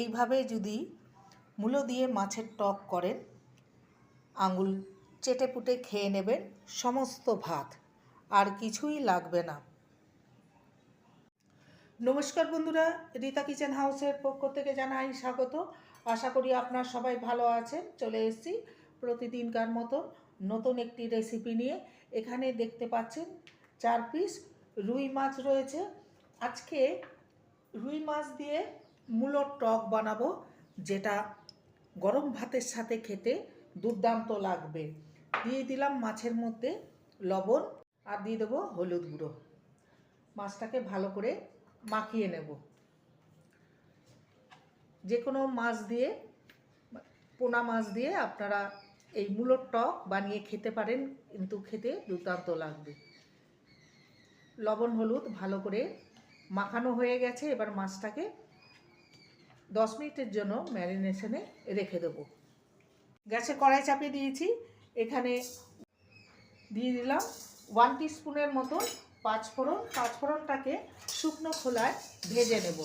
এইভাবে যদি মূলো দিয়ে মাছের টক করেন, আঙুল চেটে পুটে খেয়ে নেবেন সমস্ত ভাত, আর কিছুই লাগবে না। নমস্কার বন্ধুরা, রীতা কিচেন হাউসের পক্ষ থেকে জানাই স্বাগত। আশা করি আপনার সবাই ভালো আছেন, চলে এসেছি প্রতিদিনকার মতো নতুন একটি রেসিপি নিয়ে। এখানে দেখতে পাচ্ছেন চার পিস রুই মাছ রয়েছে। আজকে রুই মাছ দিয়ে মূলোর টক বানাবো, যেটা গরম ভাতের সাথে খেতে দুর্দান্ত লাগবে। দিয়ে দিলাম মাছের মধ্যে লবণ আর দিয়ে দেবো হলুদ গুঁড়ো। মাছটাকে ভালো করে মাখিয়ে নেব। যে কোনো মাছ দিয়ে, পোনা মাছ দিয়ে আপনারা এই মূলোর টক বানিয়ে খেতে পারেন, কিন্তু খেতে দুর্দান্ত লাগবে। লবণ, হলুদ ভালো করে মাখানো হয়ে গেছে, এবার মাছটাকে দশ মিনিটের জন্য ম্যারিনেশনে রেখে দেবো। গ্যাসে কড়াই চাপিয়ে দিয়েছি। এখানে দিয়ে দিলাম ওয়ান স্পুনের মতন পাঁচফোড়ন পাঁচফোড়নটাকে শুকনো খোলায় ভেজে নেব।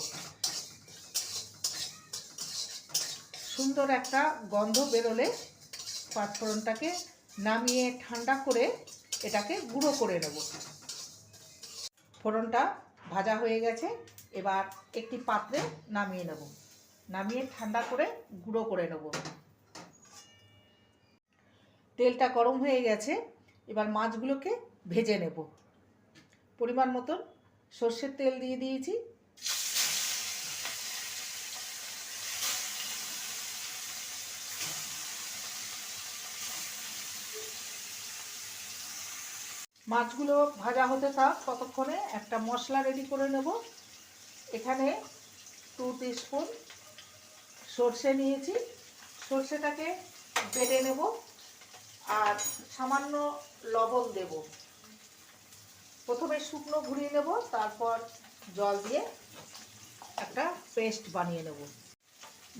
সুন্দর একটা গন্ধ বেরোলে পাঁচফোড়নটাকে নামিয়ে ঠান্ডা করে এটাকে গুঁড়ো করে নেব। ফোড়নটা ভাজা হয়ে গেছে। এবার একটি পাত্রে নামিয়ে নেব। নামিয়ে ঠান্ডা করে গুঁড়ো করে নেব। তেলটা গরম হয়ে গেছে, এবার মাছগুলোকে ভেজে নেব। পরিমাণ মতন সর্ষের তেল দিয়ে দিয়েছি। মাছগুলো ভাজা হতে থাক, ততক্ষণে একটা মশলা রেডি করে নেব। এখানে টু স্পুন সর্ষে নিয়েছি। সর্ষেটাকে বেটে নেব আর সামান্য লবণ দেব। প্রথমে শুকনো ঘুরিয়ে নেব, তারপর জল দিয়ে একটা পেস্ট বানিয়ে নেব।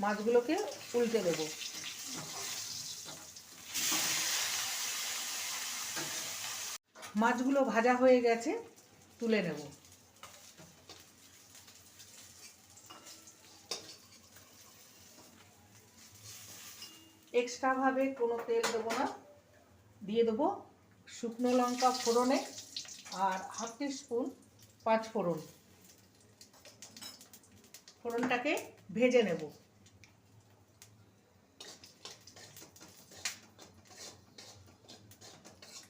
মাছগুলোকে উল্টে দেব। মাছগুলো ভাজা হয়ে গেছে, তুলে নেব। এক্সট্রাভাবে কোনো তেল দেবো না। দিয়ে দেবো শুকনো লঙ্কা ফোড়নে আর হাফ স্পুন পাঁচ ফোড়ন। ফোড়নটাকে ভেজে নেব।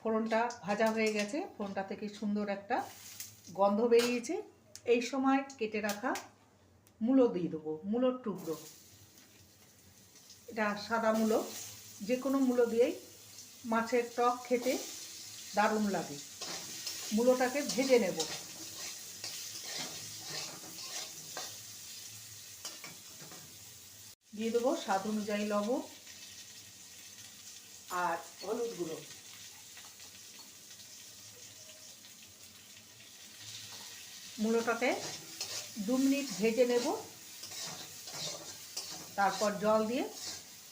ফোড়নটা ভাজা হয়ে গেছে। ফোড়নটা থেকে সুন্দর একটা গন্ধ বেরিয়েছে। এই সময় কেটে রাখা মূলো দিয়ে দেবো, মূলোর টুকরো। এটা সাদা মূলো। যে কোনো মূলো দিয়েই মাছের টক খেতে দারুণ লাগে। মূলোটাকে ভেজে নেব। দিয়ে দেবো স্বাদ অনুযায়ী লবণ আর হলুদ গুঁড়ো। মূলোটাকে দু মিনিট ভেজে নেব। তারপর জল দিয়ে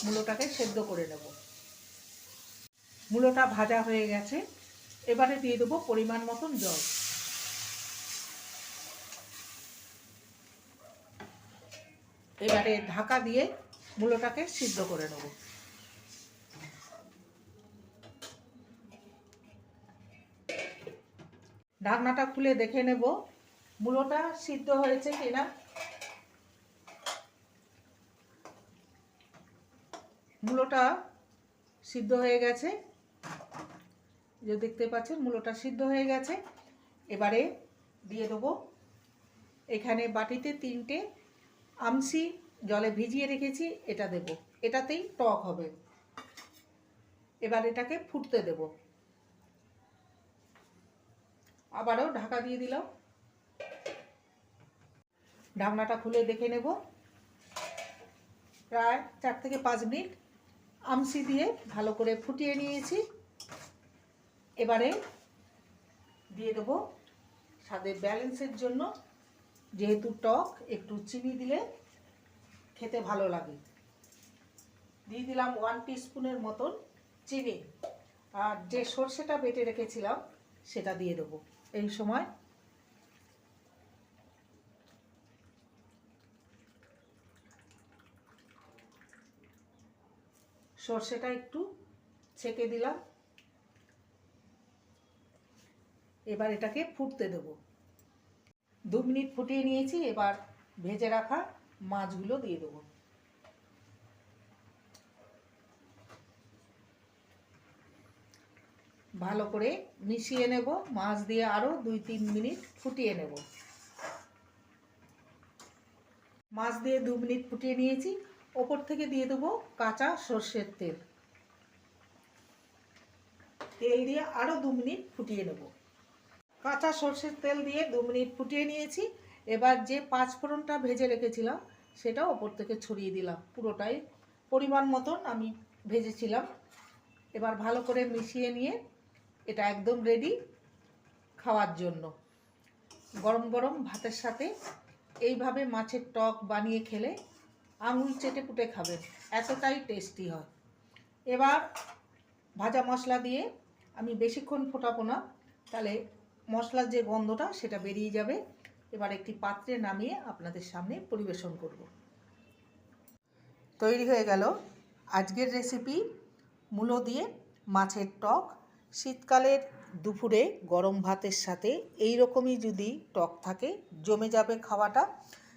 মূলোটাকে সেদ্ধ করে নেব। মূলোটা ভাজা হয়ে গেছে। এবারে দিয়ে দেবো পরিমাণ মতন জল। এবারে ঢাকা দিয়ে মূলোটাকে সিদ্ধ করে নেব। ঢাকনাটা খুলে দেখে নেব মূলোটা সিদ্ধ হয়েছে কিনা। মূলোটা সিদ্ধ হয়ে গেছে। যে দেখতে পাচ্ছেন, মূলোটা সিদ্ধ হয়ে গেছে। এবারে দিয়ে দেবো এখানে বাটিতে তিনটে আমসি জলে ভিজিয়ে রেখেছি, এটা দেব। এটাতেই টক হবে। এবার এটাকে ফুটতে দেব। আবারও ঢাকা দিয়ে দিলাম। ঢাকনাটা খুলে দেখে নেব। প্রায় চার থেকে পাঁচ মিনিট আমসি দিয়ে ভালো করে ফুটিয়ে নিয়েছি। এবারে দিয়ে দেবো স্বাদের ব্যালেন্সের জন্য, যেহেতু টক, একটু চিনি দিলে খেতে ভালো লাগে। দিয়ে দিলাম ওয়ান স্পুনের মতন চিনি। আর যে সর্ষেটা বেটে রেখেছিলাম, সেটা দিয়ে দেবো। এই সময় সর্ষেটা একটু ছেঁকে দিলাম। এবার এটাকে ফুটতে দেবো। দু মিনিট ফুটিয়ে নিয়েছি, এবার ভেজে রাখা মাছগুলো দিয়ে দেবো। ভালো করে মিশিয়ে নেব, মাছ দিয়ে আরও দুই তিন মিনিট ফুটিয়ে নেব। মাছ দিয়ে দু মিনিট ফুটিয়ে নিয়েছি ওপর থেকে দিয়ে দেবো কাঁচা সর্ষের তেল। তেল দিয়ে আরও দু মিনিট ফুটিয়ে নেব। কাঁচা সর্ষের তেল দিয়ে দু মিনিট ফুটিয়ে নিয়েছি। এবার যে পাঁচ ফোড়নটা ভেজে রেখেছিলাম, সেটা ওপর থেকে ছড়িয়ে দিলাম। পুরোটাই পরিমাণ মতন আমি ভেজেছিলাম। এবার ভালো করে মিশিয়ে নিয়ে এটা একদম রেডি খাওয়ার জন্য। গরম গরম ভাতের সাথে এইভাবে মাছের টক বানিয়ে খেলে আঙুল চেটে পুটে খাবেন এতটাই টেস্টি হয়। এবার ভাজা মশলা দিয়ে আমি বেশিক্ষণ ফোটাবো না। তাহলে মশলার যে গন্ধটা, সেটা বেরিয়ে যাবে। এবার একটি পাত্রে নামিয়ে আপনাদের সামনে পরিবেশন করব। তৈরি হয়ে গেল আজকের রেসিপি মূলো দিয়ে মাছের টক। শীতকালের দুপুরে গরম ভাতের সাথে এই রকমই যদি টক থাকে, জমে যাবে খাওয়াটা।